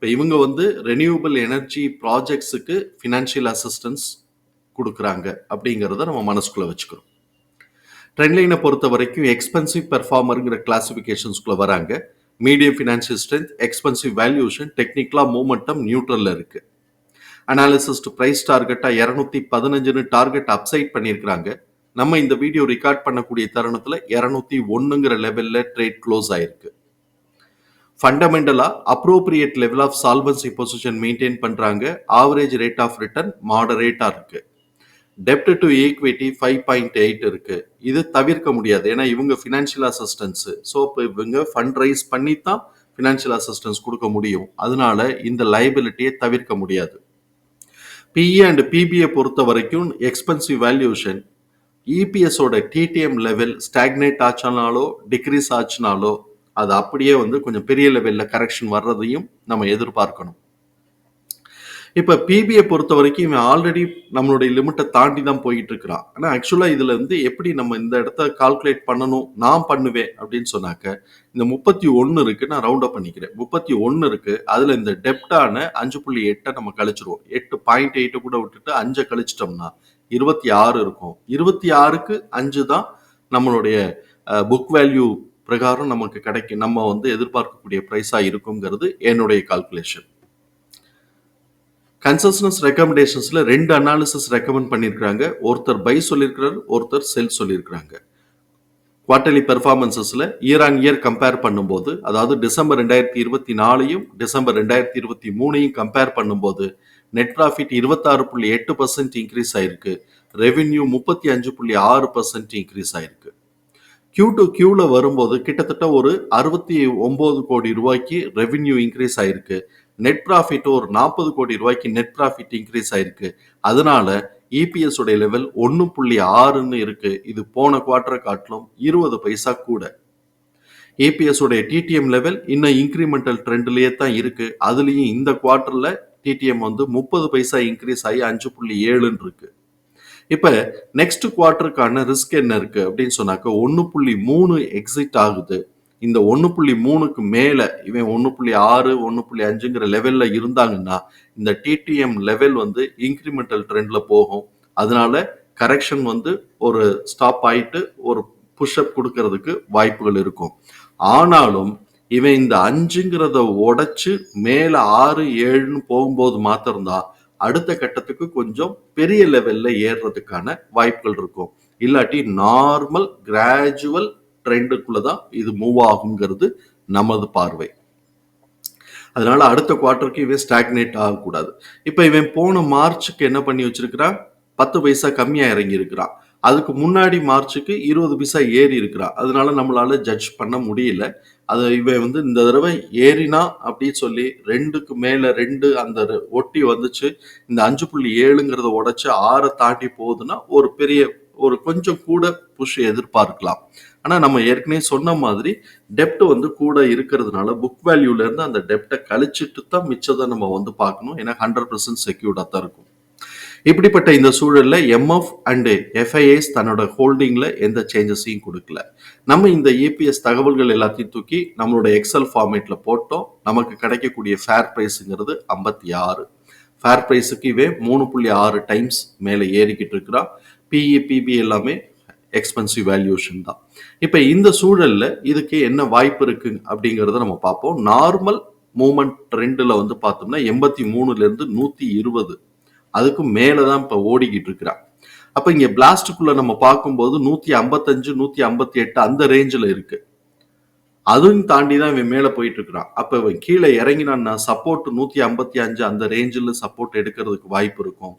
இப்போ இவங்க வந்து ரெனியூவபிள் எனர்ஜி ப்ராஜெக்ட்ஸுக்கு ஃபினான்ஷியல் அசிஸ்டன்ஸ் கொடுக்குறாங்க அப்படிங்கிறத நம்ம மனசுக்குள்ளே வச்சுக்கிறோம். ட்ரெண்ட்லைனை பொறுத்த வரைக்கும் எக்ஸ்பென்சிவ் பெர்ஃபார்மருங்கிற கிளாஸிஃபிகேஷன்ஸ்குள்ளே வராங்க. Medium financial strength expensive valuation டெக்னிக்கலாக மூமெண்டம் நியூட்ரலில் இருக்குது அனாலிசிஸ்ட் ப்ரைஸ் டார்கெட்டாக இரநூத்தி பதினஞ்சுன்னு டார்கெட் அப்சைட் பண்ணியிருக்கிறாங்க. நம்ம இந்த வீடியோ ரெக்கார்ட் பண்ணக்கூடிய தருணத்தில் இரநூத்தி ஒன்றுங்கிற லெவலில் ட்ரேட் க்ளோஸ் ஆயிருக்கு. ஃபண்டமெண்டலாக appropriate level of solvency position maintain பண்ணுறாங்க ஆவரேஜ் ரேட் ஆஃப் ரிட்டர்ன் மாடரேட்டாக இருக்குது டெப்ட் to equity five point eight இருக்குது இது தவிர்க்க முடியாது. ஏன்னா இவங்க ஃபினான்ஷியல் அசிஸ்டன்ஸு ஸோ இப்போ இவங்க ஃபண்ட் ரைஸ் பண்ணி தான் ஃபினான்ஷியல் அசிஸ்டன்ஸ் கொடுக்க முடியும். அதனால இந்த லைபிலிட்டியை தவிர்க்க முடியாது. பிஇ அண்ட் பிபிஐ பொறுத்த வரைக்கும் எக்ஸ்பென்சிவ் வேல்யூஷன் இபிஎஸோட டிடிஎம் லெவல் ஸ்டாக்னேட் ஆச்சுனாலோ டிக்ரீஸ் ஆச்சுனாலோ அது அப்படியே வந்து கொஞ்சம் பெரிய லெவலில் கரெக்ஷன் வர்றதையும் நம்ம எதிர்பார்க்கணும். இப்போ பிபிஐ பொறுத்த வரைக்கும் இவன் ஆல்ரெடி நம்மளுடைய லிமிட்டை தாண்டி தான் போயிட்டு இருக்கிறான் ஆனால் ஆக்சுவலாக இதில் வந்து எப்படி நம்ம இந்த இடத்த கால்குலேட் பண்ணணும் நான் பண்ணுவேன் அப்படின்னு சொன்னாக்க இந்த முப்பத்தி ஒன்று இருக்கு நான் ரவுண்ட் அப் பண்ணிக்கிறேன். முப்பத்தி ஒன்று இருக்கு அதில் இந்த டெப்டான அஞ்சு புள்ளி எட்டை நம்ம கழிச்சிருவோம். எட்டு பாயிண்ட் எயிட்டை கூட விட்டுட்டு அஞ்சை கழிச்சிட்டோம்னா இருபத்தி ஆறு இருக்கும். இருபத்தி ஆறுக்கு அஞ்சு தான் நம்மளுடைய புக் வேல்யூ பிரகாரம் நமக்கு கிடைக்கும் நம்ம வந்து எதிர்பார்க்கக்கூடிய ப்ரைஸாக இருக்குங்கிறது என்னுடைய கால்குலேஷன் கன்சஸ்னஸ் ரெக்கமெண்டேஷன்ஸில் ரெண்டு அனாலிசிஸ் ரெக்கமெண்ட் பண்ணியிருக்கிறாங்க. ஒருத்தர் பை சொல்லியிருக்கிறார் ஒருத்தர் செல் சொல்லியிருக்கிறாங்க. குவார்டர்லி பெர்ஃபார்மன்சஸில் இயர் ஆன் இயர் கம்பேர் பண்ணும்போது அதாவது டிசம்பர் ரெண்டாயிரத்தி இருபத்தி நாலையும் டிசம்பர் ரெண்டாயிரத்தி இருபத்தி மூணையும் கம்பேர் பண்ணும்போது நெட் ப்ராஃபிட் இருபத்தாறு புள்ளி எட்டு பர்சன்ட் இன்க்ரீஸ் ஆயிருக்கு. ரெவென்யூ முப்பத்தி அஞ்சு புள்ளி ஆறு பர்சன்ட் இன்க்ரீஸ் ஆயிருக்கு. கியூ டு கியூவில் வரும்போது கிட்டத்தட்ட ஒரு அறுபத்தி ஒம்பது கோடி ரூபாய்க்கு ரெவின்யூ இன்க்ரீஸ் ஆயிருக்கு. நெட் ப்ராஃபிட் ஒரு நாற்பது கோடி ரூபாய்க்கு நெட் ப்ராஃபிட் இன்க்ரீஸ் ஆயிருக்கு. அதனால இபிஎஸ் உடைய லெவல் ஒன்று புள்ளி ஆறுன்னு இருக்கு. இது போன குவார்டரை காட்டிலும் இருபது பைசா கூட. ஏபிஎஸ் உடைய டிடிஎம் லெவல் இன்னும் இன்க்ரிமெண்டல் ட்ரெண்ட்லேயே தான் இருக்கு. அதுலேயும் இந்த குவார்ட்டரில் டிடிஎம் வந்து முப்பது பைசா இன்க்ரீஸ் ஆகி அஞ்சு புள்ளி ஏழுன்னு இருக்குது இப்போ நெக்ஸ்ட் குவார்ட்டருக்கான ரிஸ்க் என்ன இருக்குது அப்படின்னு சொன்னாக்க ஒன்று புள்ளி மூணு எக்ஸிட் ஆகுது. இந்த ஒன்று புள்ளி மூணுக்கு மேலே இவன் ஒன்று புள்ளி ஆறு ஒன்று புள்ளி அஞ்சுங்கிற லெவலில் இருந்தாங்கன்னா இந்த டிடிஎம் லெவல் வந்து இன்க்ரிமெண்டல் ட்ரெண்டில் போகும். அதனால கரெக்ஷன் வந்து ஒரு ஸ்டாப் ஆயிட்டு ஒரு புஷ்அப் கொடுக்கறதுக்கு வாய்ப்புகள் இருக்கும். ஆனாலும் இவன் இந்த அஞ்சுங்கிறத உடைச்சு மேலே ஆறு ஏழுன்னு போகும்போது மாத்திரம்தான் அடுத்த கட்டத்துக்கு கொஞ்சம் பெரிய லெவல்ல ஏறுறதுக்கான வாய்ப்புகள் இருக்கும். இல்லாட்டி நார்மல் கிராஜுவல் ட்ரெண்டுக்குள்ள தான் இது மூவ் ஆகுங்கிறது நமது பார்வை. அதனால அடுத்த குவார்டருக்கு இவன் ஸ்டாக்னேட் ஆகக்கூடாது. இப்போ இவன் போன மார்ச்சுக்கு என்ன பண்ணி வச்சிருக்கிறான்? பத்து பைசா கம்மியா இறங்கி இருக்கிறான் அதுக்கு முன்னாடி மார்ச்சுக்கு இருபது பைசா ஏறி இருக்கிறான் அதனால நம்மளால ஜட்ஜ் பண்ண முடியல. அது இவை வந்து இந்த தடவை ஏறினா அப்படின்னு சொல்லி ரெண்டுக்கு மேல ரெண்டு அந்த ஒட்டி வந்துச்சு. இந்த அஞ்சு புள்ளி ஏழுங்கிறத உடச்சி ஆறை தாண்டி போகுதுன்னா ஒரு பெரிய ஒரு கொஞ்சம் கூட புஷ் எதிர்பார்க்கலாம். ஆனா நம்ம ஏற்கனவே சொன்ன மாதிரி டெப்ட் வந்து கூட இருக்கிறதுனால புக் வேல்யூல இருந்து அந்த டெப்டை கழிச்சிட்டு தான் மிச்சத்தை நம்ம வந்து பார்க்கணும். ஏன்னா ஹண்ட்ரட் பர்சன்ட் செக்யூர்டா தான் இருக்கும். இப்படிப்பட்ட இந்த சூழலில் எம்எஃப் அண்டு எஃப்ஐஎஸ் தன்னோட ஹோல்டிங்கில் எந்த சேஞ்சஸையும் கொடுக்கல. நம்ம இந்த ஏபிஎஸ் தகவல்கள் எல்லாத்தையும் தூக்கி நம்மளோட எக்ஸல் ஃபார்மேட்டில் போட்டோம். நமக்கு கிடைக்கக்கூடிய ஃபேர் ப்ரைஸுங்கிறது ஐம்பத்தி ஆறு. ஃபேர் ப்ரைஸுக்கு இவே மூணு புள்ளி ஆறு டைம்ஸ் மேலே ஏறிக்கிட்டு இருக்கிறான். பிஇ பிபி எல்லாமே எக்ஸ்பென்சிவ் வேல்யூஷன் தான். இப்போ இந்த சூழலில் இதுக்கு என்ன வாய்ப்பு இருக்கு அப்படிங்கிறத நம்ம பார்ப்போம். நார்மல் மூமெண்ட் ட்ரெண்டில் வந்து பார்த்தோம்னா எண்பத்தி மூணுலேருந்து நூற்றி இருபது அதுக்கும் மேலே தான் இப்போ ஓடிக்கிட்டு இருக்கிறா அப்போ இங்கே பிளாஸ்டுக்குள்ள நம்ம பார்க்கும்போது நூற்றி ஐம்பத்தஞ்சு நூற்றி ஐம்பத்தி எட்டு அந்த ரேஞ்சில் இருக்கு. அதுவும் தாண்டி தான் இவன் மேலே போயிட்டு இருக்கிறான் அப்போ இவன் கீழே இறங்கினான்னா சப்போர்ட் நூற்றி ஐம்பத்தி அஞ்சு அந்த ரேஞ்சில் சப்போர்ட் எடுக்கிறதுக்கு வாய்ப்பு இருக்கும்.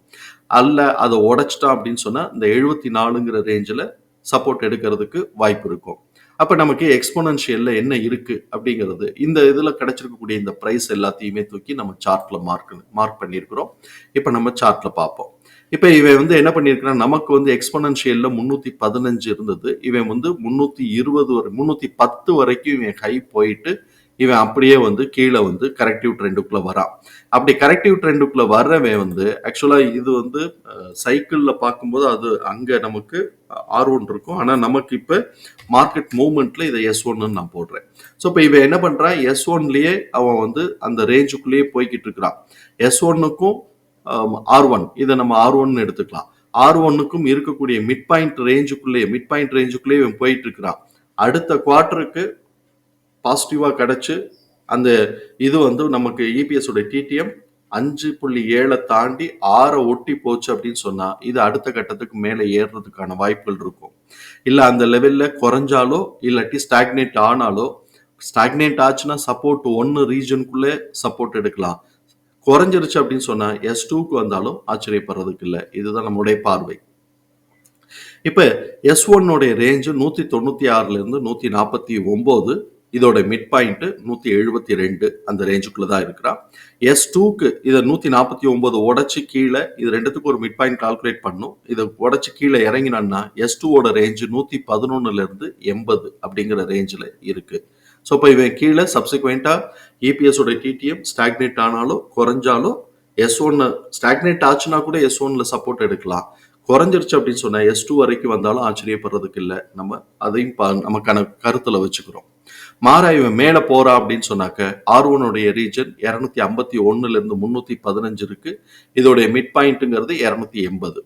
அல்ல அதை உடைச்சிட்டான் அப்படின்னு சொன்னால் இந்த எழுபத்தி நாலுங்கிற ரேஞ்சில் சப்போர்ட் எடுக்கிறதுக்கு வாய்ப்பு இருக்கும். அப்போ நமக்கு எக்ஸ்போனன்ஷியலில் என்ன இருக்குது அப்படிங்கிறது இந்த இதில் கிடைச்சிருக்கக்கூடிய இந்த ப்ரைஸ் எல்லாத்தையுமே தூக்கி நம்ம சார்ட்டில் மார்க் மார்க் பண்ணியிருக்கிறோம். இப்போ நம்ம சார்ட்டில் பார்ப்போம். இப்போ இவன் வந்து என்ன பண்ணியிருக்கிறான் நமக்கு வந்து எக்ஸ்போனன்ஷியல்ல முந்நூற்றி பதினஞ்சு இருந்தது. இவன் வந்து முந்நூற்றி இருபது வரை முந்நூற்றி பத்து வரைக்கும் இவன் ஹை போயிட்டு இவன் அப்படியே வந்து கீழே வந்து கரெக்டிவ் ட்ரெண்டுக்குள்ளே வரான் அப்படி கரெக்டிவ் ட்ரெண்டுக்குள்ளே வர்றவன் வந்து ஆக்சுவலாக இது வந்து சைக்கிளில் பார்க்கும்போது அது அங்கே நமக்கு ஆர் ஒன் இருக்கும். ஆனால் நமக்கு இப்போ மார்க்கெட் மூவ்மெண்ட்டில் இதை எஸ் ஒன்னு நான் போடுறேன். ஸோ இப்போ இவன் என்ன பண்ணுறான் எஸ் ஒன்லேயே அவன் வந்து அந்த ரேஞ்சுக்குள்ளேயே போய்கிட்டு இருக்கிறான். எஸ் ஒன்னுக்கும் ஆர் ஒன் இதை நம்ம ஆர் ஒன்னு எடுத்துக்கலாம். ஆர் ஒன்னுக்கும் இருக்கக்கூடிய மிட் பாயிண்ட் ரேஞ்சுக்குள்ளேயே மிட் பாயிண்ட் ரேஞ்சுக்குள்ளேயே இவன் போயிட்டு இருக்கிறான். அடுத்த குவார்ட்டருக்கு பாசிட்டிவாக கிடச்சி அந்த இது வந்து நமக்கு இபிஎஸோட டிடிஎம் அஞ்சு புள்ளி ஏழை தாண்டி ஆறை ஒட்டி போச்சு அப்படின்னு சொன்னால் இது அடுத்த கட்டத்துக்கு மேலே ஏறுறதுக்கான வாய்ப்புகள் இருக்கும். இல்லை அந்த லெவல்ல குறைஞ்சாலோ இல்லாட்டி ஸ்டாக்னேட் ஆனாலோ ஸ்டாக்னேட் ஆச்சுன்னா சப்போர்ட் ஒன்னு ரீஜனுக்குள்ளே சப்போர்ட் எடுக்கலாம். குறைஞ்சிருச்சு அப்படின்னு சொன்னா எஸ் டூக்கு வந்தாலும் ஆச்சரியப்படுறதுக்கு இல்லை. இதுதான் நம்முடைய பார்வை. இப்போ எஸ் ஒன்னுடைய ரேஞ்சு நூத்தி தொண்ணூத்தி ஆறுல இருந்து நூத்தி நாற்பத்தி ஒம்பது இதோட மிட் பாயிண்ட் நூத்தி எழுபத்தி ரெண்டு அந்த ரேஞ்சுக்குள்ள தான் இருக்கிறா எஸ் டூக்கு இதை நூத்தி நாற்பத்தி ஒன்பது உடச்சு கீழே இது ரெண்டுத்துக்கும் ஒரு மிட் பாயிண்ட் கால்குலேட் பண்ணும். இதை உடச்சு கீழே இறங்கினான்னா எஸ் டூவோட ரேஞ்சு நூத்தி பதினொன்னுல இருந்து எண்பது அப்படிங்கிற ரேஞ்சில் இருக்கு. ஸோ இப்போ இவன் கீழே சப்சிக்வெண்டா இபிஎஸோட டிடிஎம் ஸ்டாக்னேட் ஆனாலும் குறைஞ்சாலும் எஸ் ஒன்னு ஸ்டாக்னேட் ஆச்சுன்னா கூட எஸ் ஒன்ல சப்போர்ட் எடுக்கலாம். குறைஞ்சிருச்சு அப்படின்னு சொன்னா எஸ் டூ வரைக்கும் வந்தாலும் ஆச்சரியப்படுறதுக்கு இல்லை. நம்ம அதையும் பா- நமக்கான கருத்துல வச்சுக்கிறோம். மாறா இவன் மேலே போறா அப்படின்னு சொன்னாக்க ஆர்வனுடைய ரீஜன் இரநூத்தி ஐம்பத்தி ஒண்ணுல இருந்து முன்னூத்தி பதினஞ்சு இருக்கு. இதோடைய மிட் பாயிண்ட்டுங்கிறது இரநூத்தி எண்பது.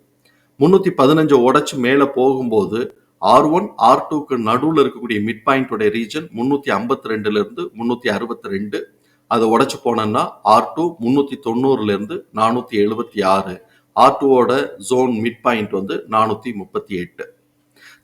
முன்னூத்தி பதினஞ்சு உடைச்சு மேலே போகும்போது ஆர் ஒன் ஆர் டூக்கு நடுவில் இருக்கக்கூடிய மிட் பாயிண்டோடைய ரீஜன் முன்னூத்தி ஐம்பத்தி ரெண்டுல இருந்து முன்னூத்தி அறுபத்தி ரெண்டு. அதை உடைச்சு போனோம்னா ஆர் டூ முன்னூத்தி தொண்ணூறுல இருந்து நானூத்தி எழுபத்தி ஆறு. ஆர் டூவோட ஜோன் மிட் பாயிண்ட் வந்து நானூத்தி முப்பத்தி எட்டு.